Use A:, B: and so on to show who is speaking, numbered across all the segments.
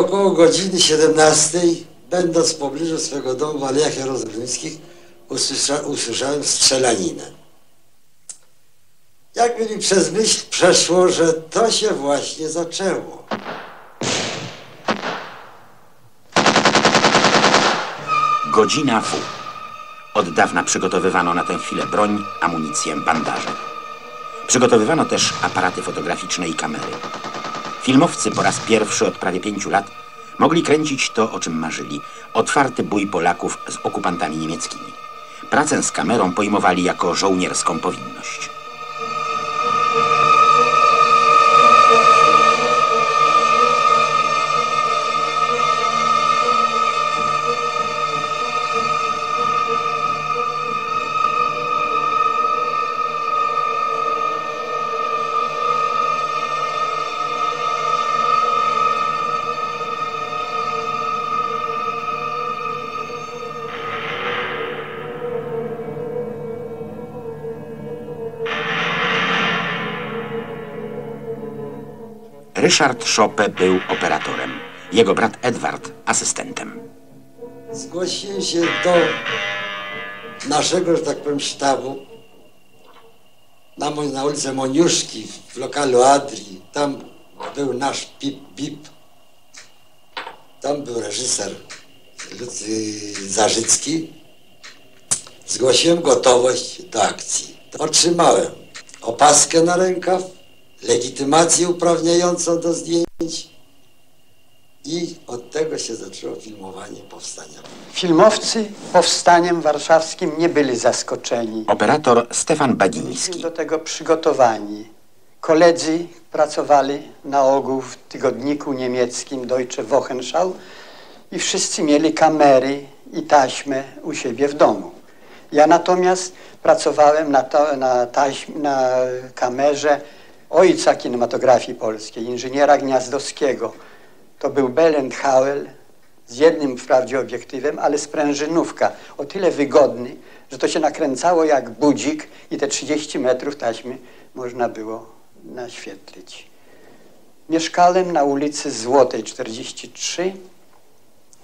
A: Około godziny 17, będąc w pobliżu swego domu w Alejach Jerozolimskich, usłysza, usłyszałem strzelaninę. Jakby mi przez myśl przeszło, że to się właśnie zaczęło.
B: Godzina W. Od dawna przygotowywano na tę chwilę broń, amunicję, bandaże. Przygotowywano też aparaty fotograficzne i kamery. Filmowcy po raz pierwszy od prawie pięciu lat mogli kręcić to, o czym marzyli. Otwarty bój Polaków z okupantami niemieckimi. Pracę z kamerą pojmowali jako żołnierską powinność. Ryszard Schoppe był operatorem. Jego brat Edward asystentem.
A: Zgłosiłem się do naszego, że tak powiem, sztabu na, na ulicę Moniuszki w lokalu Adri. Tam był nasz Pip Bip. Tam był reżyser Zarzycki. Zgłosiłem gotowość do akcji. Otrzymałem opaskę na rękaw, legitymację uprawniającą do zdjęć i od tego się zaczęło filmowanie powstania.
C: Filmowcy powstaniem warszawskim nie byli zaskoczeni.
B: Operator Stefan Bagiński.
C: do tego przygotowani. Koledzy pracowali na ogół w tygodniku niemieckim Deutsche Wochenschau i wszyscy mieli kamery i taśmy u siebie w domu. Ja natomiast pracowałem na, to, na, taśm, na kamerze ojca kinematografii polskiej, inżyniera Gniazdowskiego. To był Belendhauer z jednym wprawdzie obiektywem, ale sprężynówka. O tyle wygodny, że to się nakręcało jak budzik i te 30 metrów taśmy można było naświetlić. Mieszkałem na ulicy Złotej 43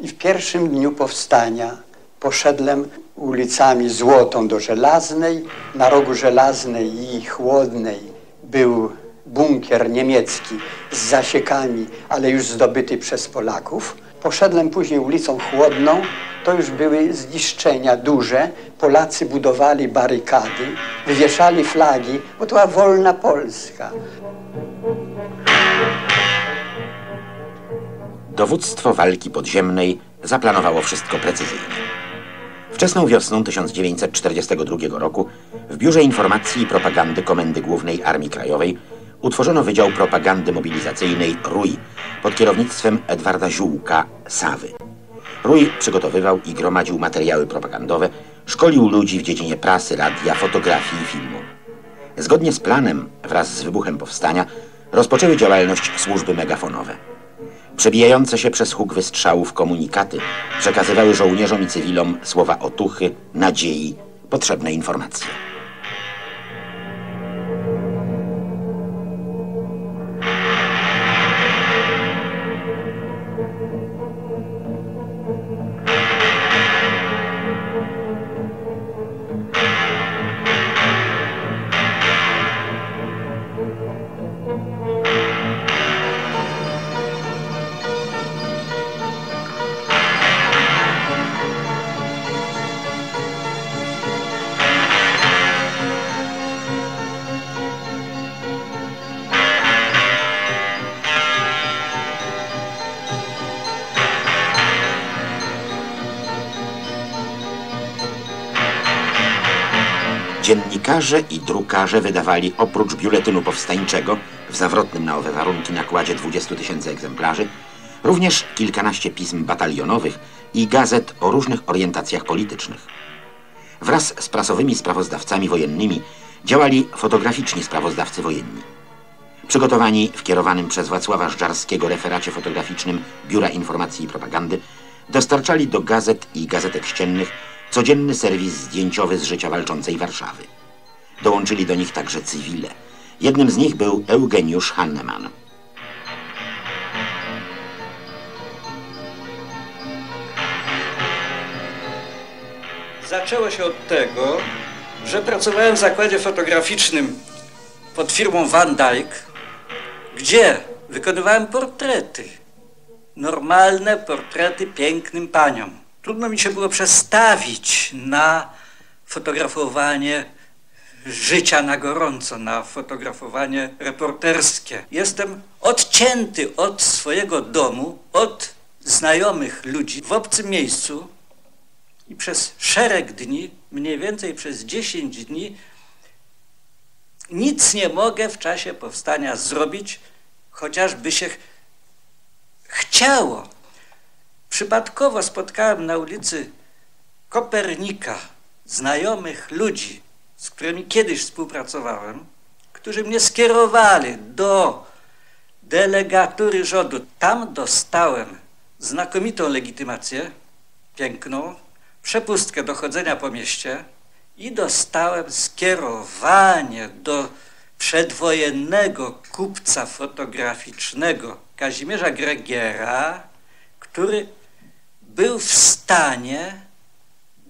C: i w pierwszym dniu powstania poszedłem ulicami Złotą do Żelaznej. Na rogu Żelaznej i Chłodnej był bunkier niemiecki z zasiekami, ale już zdobyty przez Polaków. Poszedłem później ulicą Chłodną, to już były zniszczenia duże. Polacy budowali barykady, wywieszali flagi, bo to była wolna Polska.
B: Dowództwo walki podziemnej zaplanowało wszystko precyzyjnie. Wczesną wiosną 1942 roku w Biurze Informacji i Propagandy Komendy Głównej Armii Krajowej utworzono Wydział Propagandy Mobilizacyjnej RUI pod kierownictwem Edwarda Ziółka Sawy. RUI przygotowywał i gromadził materiały propagandowe, szkolił ludzi w dziedzinie prasy, radia, fotografii i filmu. Zgodnie z planem, wraz z wybuchem powstania, rozpoczęły działalność służby megafonowe. Przebijające się przez huk wystrzałów komunikaty przekazywały żołnierzom i cywilom słowa otuchy, nadziei, potrzebne informacje. Dziennikarze i drukarze wydawali oprócz biuletynu powstańczego w zawrotnym na owe warunki nakładzie 20 tysięcy egzemplarzy również kilkanaście pism batalionowych i gazet o różnych orientacjach politycznych. Wraz z prasowymi sprawozdawcami wojennymi działali fotograficzni sprawozdawcy wojenni. Przygotowani w kierowanym przez Wacława Żdżarskiego referacie fotograficznym Biura Informacji i Propagandy dostarczali do gazet i gazetek ściennych codzienny serwis zdjęciowy z życia walczącej Warszawy. Dołączyli do nich także cywile. Jednym z nich był Eugeniusz Hanneman.
D: Zaczęło się od tego, że pracowałem w zakładzie fotograficznym pod firmą Van Dyck, gdzie wykonywałem portrety. Normalne portrety pięknym paniom. Trudno mi się było przestawić na fotografowanie życia na gorąco, na fotografowanie reporterskie. Jestem odcięty od swojego domu, od znajomych ludzi w obcym miejscu i przez szereg dni, mniej więcej przez 10 dni, nic nie mogę w czasie powstania zrobić, chociażby się chciało. Przypadkowo spotkałem na ulicy Kopernika znajomych ludzi, z którymi kiedyś współpracowałem, którzy mnie skierowali do delegatury rządu. Tam dostałem znakomitą legitymację, piękną, przepustkę do chodzenia po mieście i dostałem skierowanie do przedwojennego kupca fotograficznego Kazimierza Gregiera, który był w stanie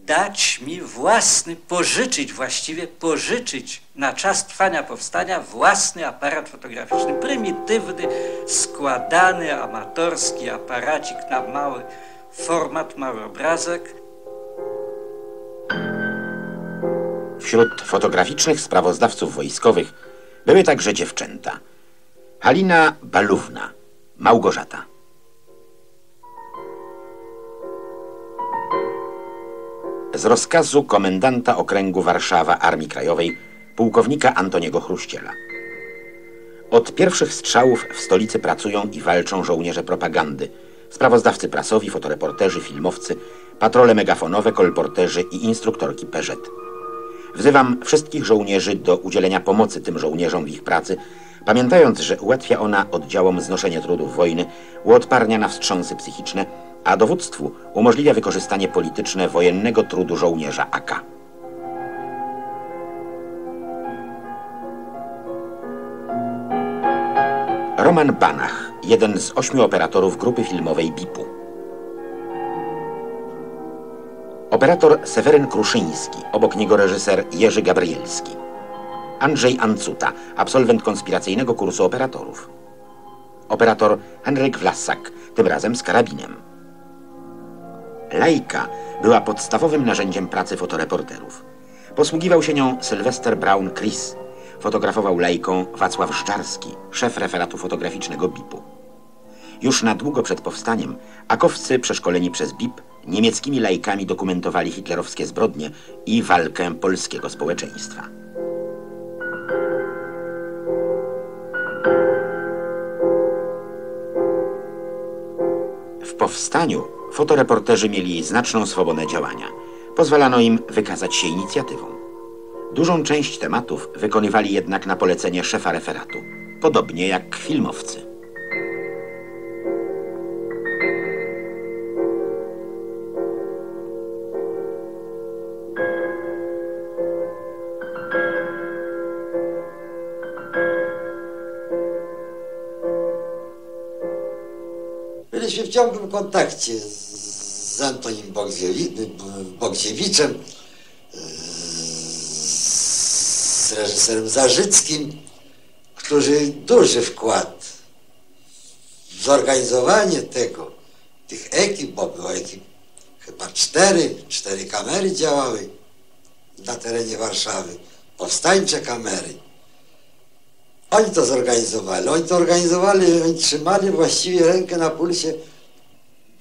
D: dać mi własny, pożyczyć właściwie, pożyczyć na czas trwania powstania własny aparat fotograficzny, prymitywny, składany, amatorski aparacik na mały format, mały obrazek.
B: Wśród fotograficznych sprawozdawców wojskowych były także dziewczęta. Halina Balówna, Małgorzata. Z rozkazu komendanta okręgu Warszawa Armii Krajowej, pułkownika Antoniego Chruściela. Od pierwszych strzałów w stolicy pracują i walczą żołnierze propagandy, sprawozdawcy prasowi, fotoreporterzy, filmowcy, patrole megafonowe, kolporterzy i instruktorki Peżet. Wzywam wszystkich żołnierzy do udzielenia pomocy tym żołnierzom w ich pracy, pamiętając, że ułatwia ona oddziałom znoszenie trudów wojny, uodparnia na wstrząsy psychiczne, a dowództwu umożliwia wykorzystanie polityczne wojennego trudu żołnierza AK. Roman Banach, jeden z ośmiu operatorów grupy filmowej BIP-u. Operator Seweryn Kruszyński, obok niego reżyser Jerzy Gabrielski. Andrzej Ancuta, absolwent konspiracyjnego kursu operatorów. Operator Henryk Wlasak, tym razem z karabinem. Lejka była podstawowym narzędziem pracy fotoreporterów. Posługiwał się nią Sylwester Brown Chris. Fotografował lejką Wacław Szczarski, szef referatu fotograficznego BIP-u. Już na długo przed powstaniem akowcy przeszkoleni przez BIP niemieckimi lajkami dokumentowali hitlerowskie zbrodnie i walkę polskiego społeczeństwa. W powstaniu fotoreporterzy mieli znaczną swobodę działania. Pozwalano im wykazać się inicjatywą. Dużą część tematów wykonywali jednak na polecenie szefa referatu, podobnie jak filmowcy.
A: Byliśmy w ciągłym kontakcie z, Antonim Bogdziewi- Bogdziewiczem, z reżyserem Zarzyckim, którzy duży wkład w zorganizowanie tego, tych ekip, bo było ekip chyba cztery, cztery kamery działały na terenie Warszawy, powstańcze kamery. Oni to zorganizowali. Oni to organizowali, oni trzymali właściwie rękę na pulsie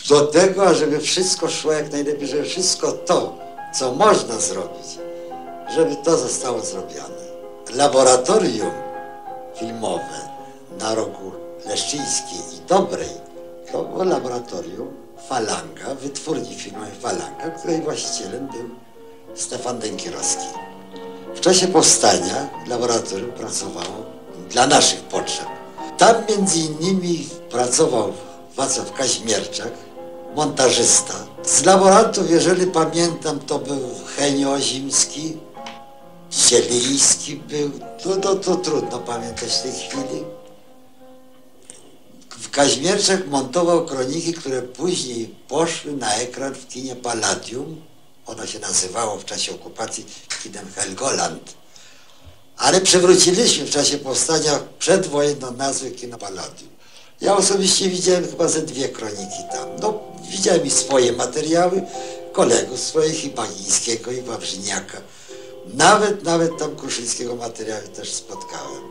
A: do tego, żeby wszystko szło jak najlepiej, żeby wszystko to, co można zrobić, żeby to zostało zrobione. Laboratorium filmowe na rogu Leszczyńskiej i Dobrej to było laboratorium Falanga, wytwórni filmowej Falanga, której właścicielem był Stefan Dękierowski. W czasie powstania laboratorium pracowało dla naszych potrzeb. Tam między innymi pracował Wacław Kaźmierczak, montażysta. Z laborantów, jeżeli pamiętam, to był Henio Ozimski, Zieliński był, to, to, to trudno pamiętać w tej chwili. Kaźmierczak montował kroniki, które później poszły na ekran w kinie Palladium Ono się nazywało w czasie okupacji kinem Helgoland. Ale przywróciliśmy w czasie powstania przedwojenną nazwę kina Palladium. Ja osobiście widziałem chyba ze dwie kroniki tam. No, widziałem i swoje materiały, kolegów swoich, i Bagińskiego, i Wawrzyniaka. Nawet, nawet tam Kruszyńskiego materiały też spotkałem.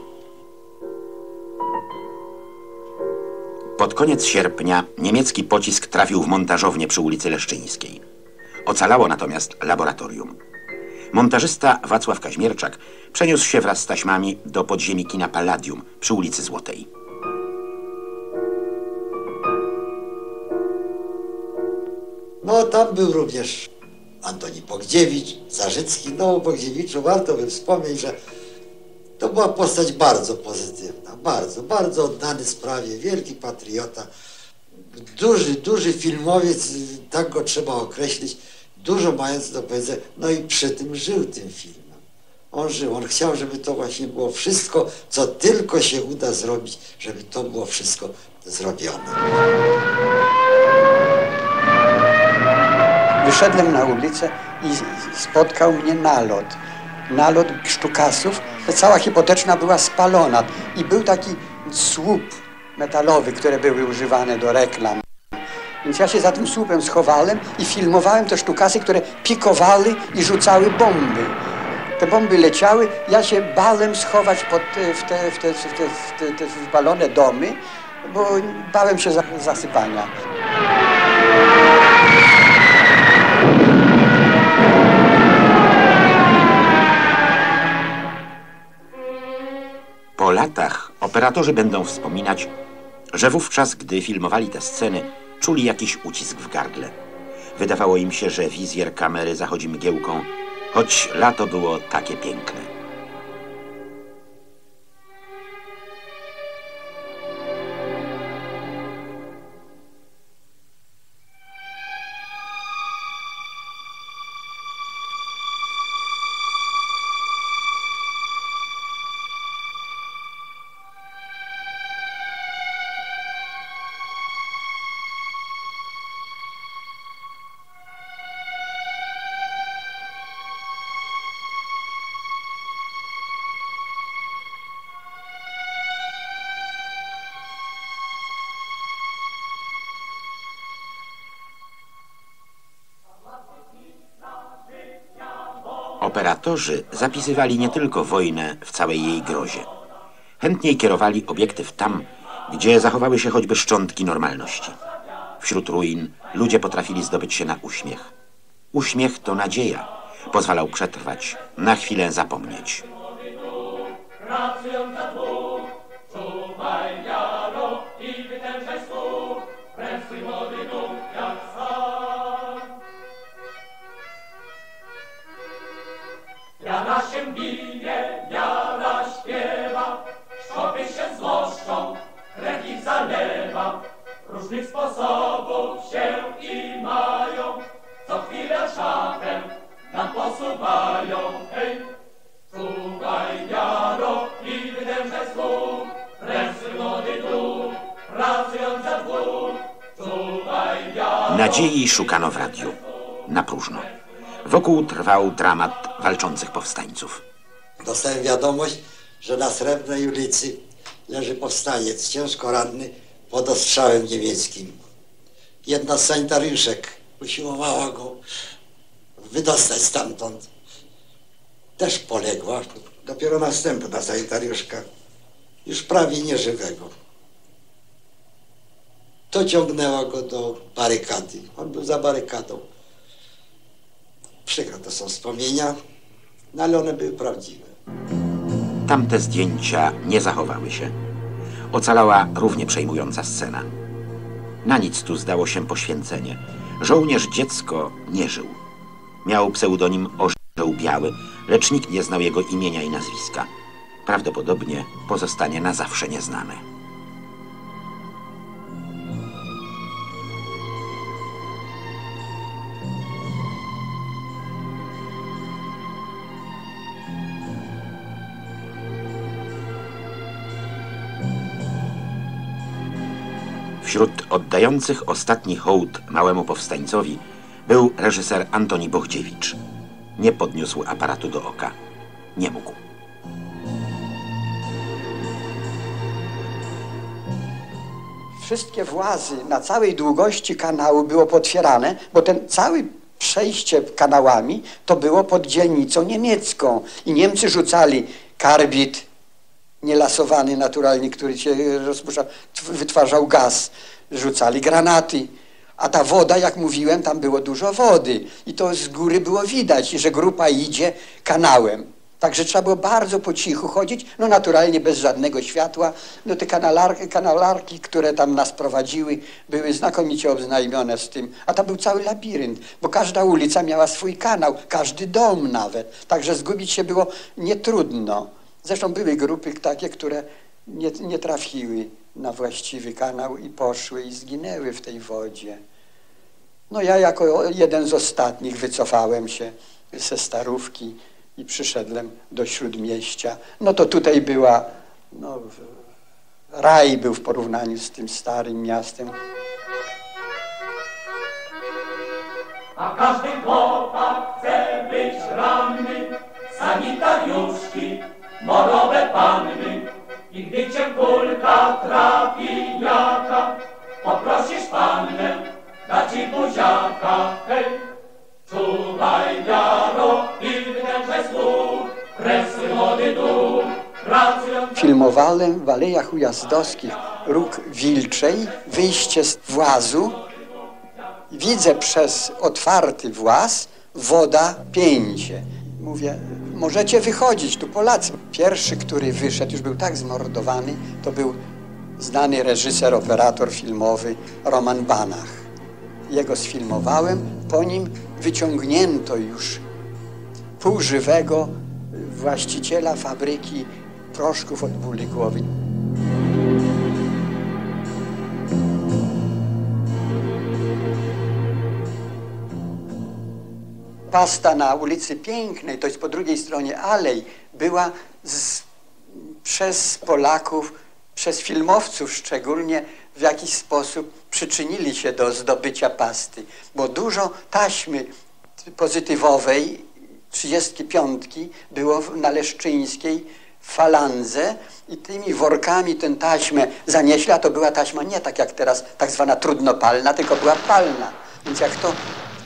B: Pod koniec sierpnia niemiecki pocisk trafił w montażownię przy ulicy Leszczyńskiej. Ocalało natomiast laboratorium. Montażysta Wacław Kaźmierczak przeniósł się wraz z taśmami do podziemi kina Palladium przy ulicy Złotej.
A: No tam był również Antoni Bogdziewicz, Zarzycki. No o Bogdziewiczu warto by wspomnieć, że to była postać bardzo pozytywna, bardzo, bardzo oddany sprawie, wielki patriota, duży, duży filmowiec, tak go trzeba określić, dużo mając do powiedzenia, no i przy tym żył tym filmem. On żył, on chciał, żeby to właśnie było wszystko, co tylko się uda zrobić, żeby to było wszystko zrobione.
C: Wyszedłem na ulicę i spotkał mnie nalot. Nalot sztukasów. Cała hipoteczna była spalona i był taki słup metalowy, które były używane do reklam. Więc ja się za tym słupem schowałem i filmowałem te sztukasy, które pikowały i rzucały bomby. Te bomby leciały, ja się bałem schować pod te, w, te, w, domy, bo bałem się za, zasypania.
B: Po latach operatorzy będą wspominać, że wówczas, gdy filmowali te sceny, czuli jakiś ucisk w gardle. Wydawało im się, że wizjer kamery zachodzi mgiełką, choć lato było takie piękne. Operatorzy zapisywali nie tylko wojnę w całej jej grozie. Chętniej kierowali obiektyw tam, gdzie zachowały się choćby szczątki normalności. Wśród ruin ludzie potrafili zdobyć się na uśmiech. Uśmiech to nadzieja. Pozwalał przetrwać, na chwilę zapomnieć. Szukano w radiu. Na próżno. Wokół trwał dramat walczących powstańców.
A: Dostałem wiadomość, że na Srebrnej ulicy leży powstaniec, ciężko ranny, pod ostrzałem niemieckim. Jedna z sanitariuszek usiłowała go wydostać stamtąd. Też poległa. Dopiero następna sanitariuszka, już prawie nieżywego. Dociągnęła go do barykady. On był za barykadą. Przykro to są wspomnienia, no ale one były prawdziwe.
B: Tamte zdjęcia nie zachowały się. Ocalała równie przejmująca scena. Na nic tu zdało się poświęcenie. Żołnierz dziecko nie żył. Miał pseudonim Orzeł Biały, lecz nikt nie znał jego imienia i nazwiska. Prawdopodobnie pozostanie na zawsze nieznany. Wśród oddających ostatni hołd małemu powstańcowi był reżyser Antoni Bochdziewicz. Nie podniósł aparatu do oka. Nie mógł.
C: Wszystkie włazy na całej długości kanału było potwierane, bo ten cały przejście kanałami to było pod dzielnicą niemiecką i Niemcy rzucali karbid nielasowany naturalnie, który się rozpuszczał, wytwarzał gaz, rzucali granaty. A ta woda, jak mówiłem, tam było dużo wody i to z góry było widać, że grupa idzie kanałem. Także trzeba było bardzo po cichu chodzić, no naturalnie bez żadnego światła. No te kanalarki, kanalarki, które tam nas prowadziły, były znakomicie obznajomione z tym. A tam był cały labirynt, bo każda ulica miała swój kanał, każdy dom nawet. Także zgubić się było nietrudno. Zresztą były grupy takie, które nie, nie trafiły na właściwy kanał i poszły i zginęły w tej wodzie. No ja jako jeden z ostatnich wycofałem się ze Starówki i przyszedłem do Śródmieścia. No to tutaj była, no, raj był w porównaniu z tym starym miastem.
E: A każdy chłopak chce być ranny, sanitariuszki, morowe panny. I gdy cię kulka trafi jaka, poprosisz pannę, da ci buziaka, hej. Czuwaj wiaro i wydęże słów, presy młody duch,
C: Filmowałem w Alejach Ujazdowskich róg Wilczej, wyjście z włazu. Widzę przez otwarty właz, woda pięcie. Mówię, możecie wychodzić, tu Polacy. Pierwszy, który wyszedł, już był tak zmordowany, to był znany reżyser, operator filmowy Roman Banach. Jego sfilmowałem, po nim wyciągnięto już półżywego właściciela fabryki proszków od bóli głowy. Pasta na ulicy Pięknej, to jest po drugiej stronie alej, była z, przez Polaków, przez filmowców szczególnie w jakiś sposób przyczynili się do zdobycia pasty, bo dużo taśmy pozytywowej 35 było na Leszczyńskiej w falandze i tymi workami tę taśmę zanieśli, a to była taśma nie tak jak teraz tak zwana trudnopalna, tylko była palna. Więc jak to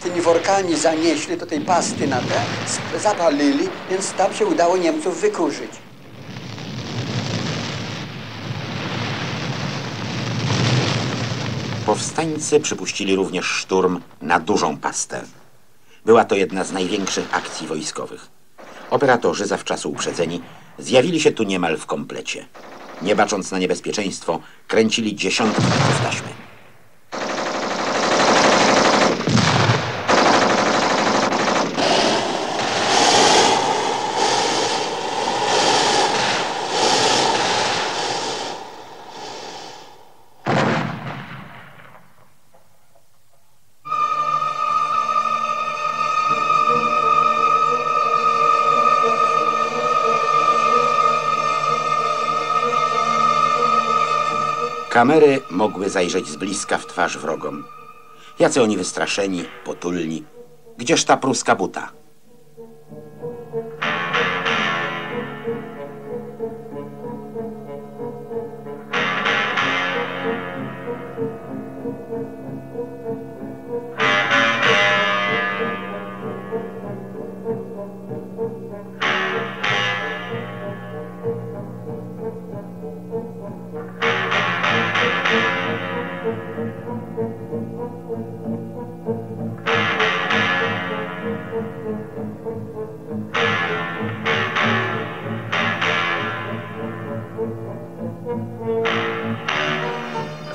C: tymi workami zanieśli do tej pasty na te, zapalili, więc tam się udało Niemców wykurzyć.
B: Powstańcy przypuścili również szturm na dużą pastę. Była to jedna z największych akcji wojskowych. Operatorzy, zawczasu uprzedzeni, zjawili się tu niemal w komplecie. Nie bacząc na niebezpieczeństwo, kręcili dziesiątki metrów taśmy. Kamery mogły zajrzeć z bliska w twarz wrogom. Jacy oni wystraszeni, potulni. Gdzież ta pruska buta?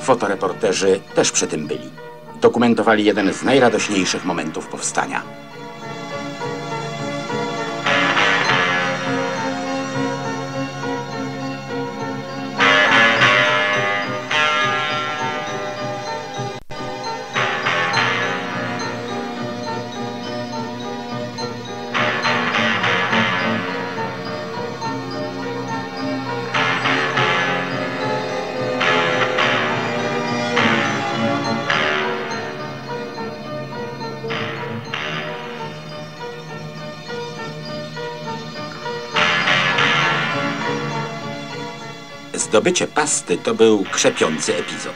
B: Fotoreporterzy też przy tym byli. Dokumentowali jeden z najradośniejszych momentów powstania. Zdobycie pasty to był krzepiący epizod.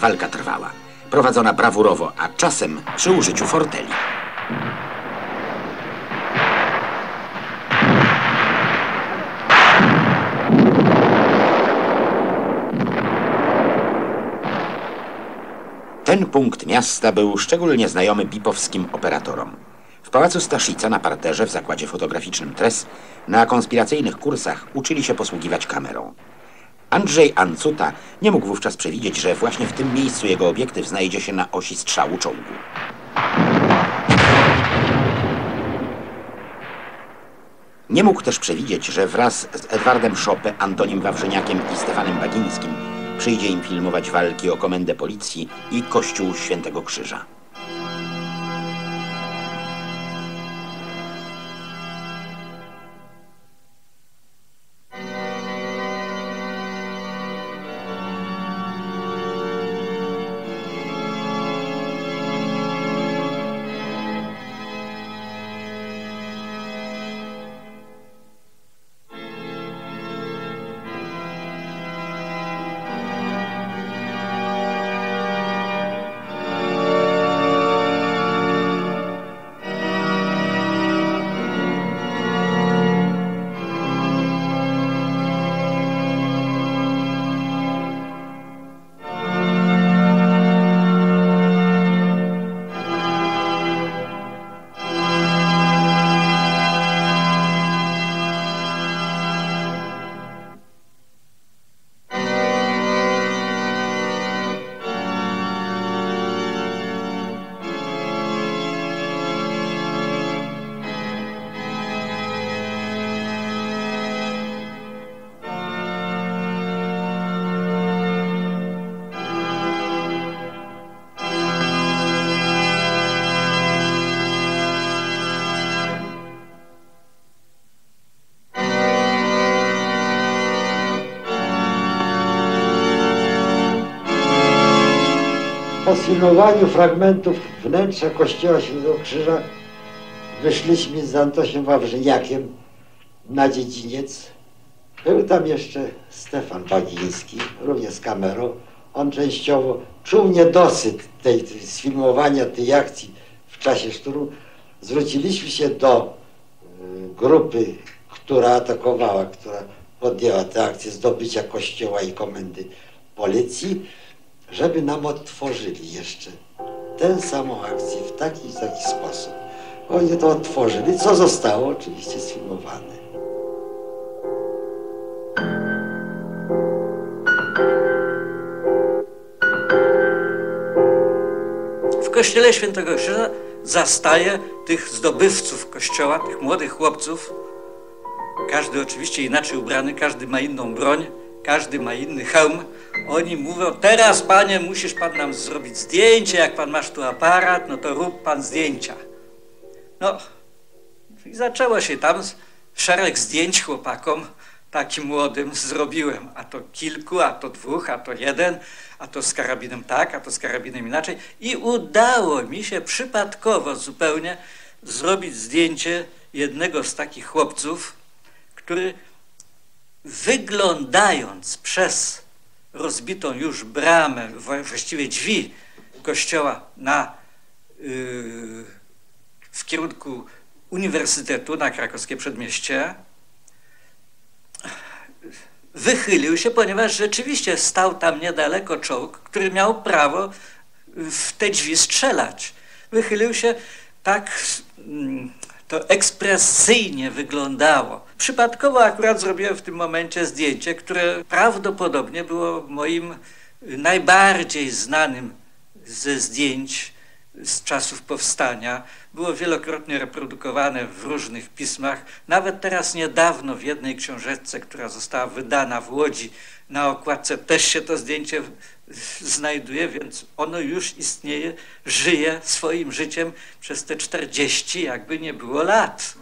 B: Walka trwała, prowadzona brawurowo, a czasem przy użyciu forteli. Ten punkt miasta był szczególnie znajomy bipowskim operatorom. W pałacu Staszica na parterze w zakładzie fotograficznym Tres na konspiracyjnych kursach uczyli się posługiwać kamerą. Andrzej Ancuta nie mógł wówczas przewidzieć, że właśnie w tym miejscu jego obiektyw znajdzie się na osi strzału czołgu. Nie mógł też przewidzieć, że wraz z Edwardem Szopę, Antonim Wawrzyniakiem i Stefanem Bagińskim przyjdzie im filmować walki o komendę policji i Kościół Świętego Krzyża.
A: Sfilmowaniu fragmentów wnętrza kościoła Świętego Krzyża wyszliśmy z Antosiem Wawrzyniakiem na dziedziniec. Był tam jeszcze Stefan Bagiński, również z kamerą. On częściowo czuł niedosyt tej, tej sfilmowania tej akcji w czasie szturmu. Zwróciliśmy się do y, grupy, która atakowała, która podjęła tę akcję zdobycia kościoła i komendy policji żeby nam odtworzyli jeszcze tę samą akcję w taki i taki sposób. Oni to odtworzyli, co zostało oczywiście sfilmowane.
D: W kościele Świętego Krzyża zastaje tych zdobywców kościoła, tych młodych chłopców. Każdy oczywiście inaczej ubrany, każdy ma inną broń, każdy ma inny hełm. Oni mówią, teraz panie, musisz pan nam zrobić zdjęcie, jak pan masz tu aparat, no to rób pan zdjęcia. No i zaczęło się tam szereg zdjęć chłopakom, takim młodym zrobiłem, a to kilku, a to dwóch, a to jeden, a to z karabinem tak, a to z karabinem inaczej. I udało mi się przypadkowo zupełnie zrobić zdjęcie jednego z takich chłopców, który wyglądając przez rozbitą już bramę, właściwie drzwi kościoła na, yy, w kierunku uniwersytetu na krakowskie przedmieście, wychylił się, ponieważ rzeczywiście stał tam niedaleko czołg, który miał prawo w te drzwi strzelać. Wychylił się tak, mm, to ekspresyjnie wyglądało. Przypadkowo akurat zrobiłem w tym momencie zdjęcie, które prawdopodobnie było moim najbardziej znanym ze zdjęć z czasów powstania. Było wielokrotnie reprodukowane w różnych pismach. Nawet teraz niedawno w jednej książeczce, która została wydana w Łodzi, na okładce też się to zdjęcie znajduje, więc ono już istnieje, żyje swoim życiem przez te 40, jakby nie było lat.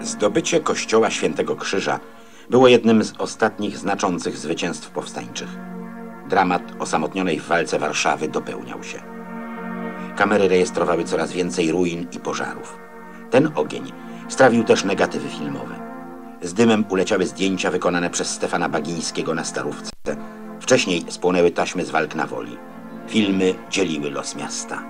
B: Zdobycie kościoła Świętego Krzyża było jednym z ostatnich znaczących zwycięstw powstańczych. Dramat osamotnionej w walce Warszawy dopełniał się. Kamery rejestrowały coraz więcej ruin i pożarów. Ten ogień strawił też negatywy filmowe. Z dymem uleciały zdjęcia wykonane przez Stefana Bagińskiego na Starówce. Wcześniej spłonęły taśmy z walk na woli. Filmy dzieliły los miasta.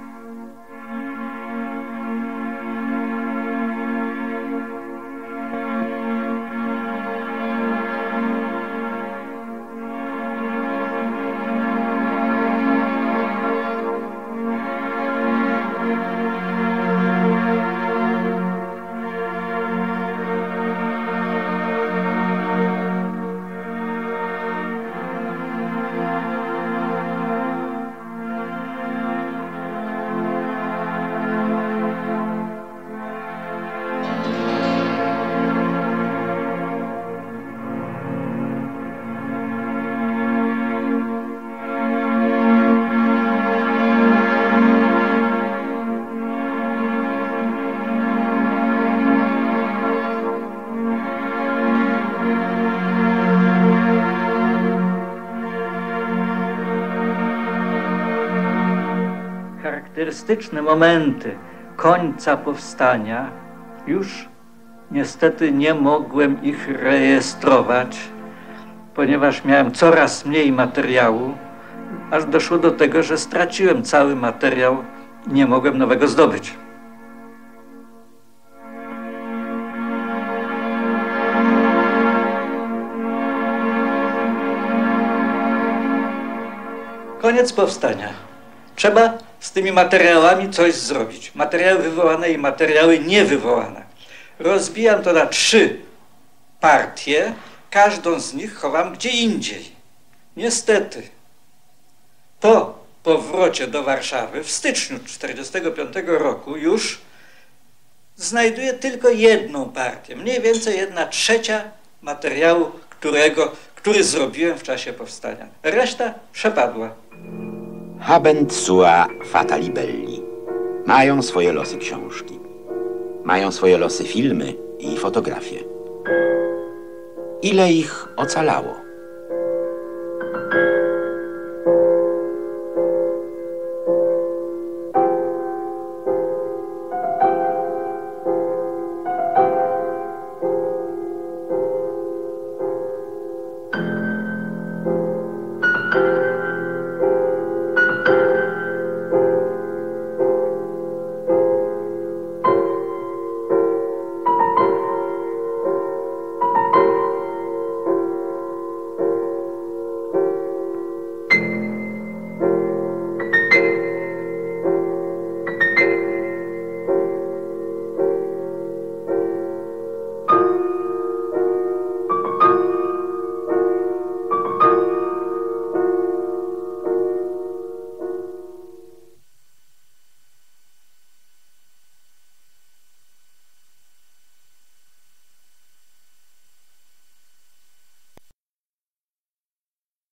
D: Charakterystyczne momenty końca powstania już niestety nie mogłem ich rejestrować, ponieważ miałem coraz mniej materiału, aż doszło do tego, że straciłem cały materiał i nie mogłem nowego zdobyć. Koniec powstania. Trzeba z tymi materiałami coś zrobić. Materiały wywołane i materiały niewywołane. Rozbijam to na trzy partie. Każdą z nich chowam gdzie indziej. Niestety, po powrocie do Warszawy w styczniu 1945 roku już znajduję tylko jedną partię, mniej więcej jedna trzecia materiału, którego, który zrobiłem w czasie powstania. Reszta przepadła.
B: Habent sua fata libelli. Mają swoje losy książki. Mają swoje losy filmy i fotografie. Ile ich ocalało?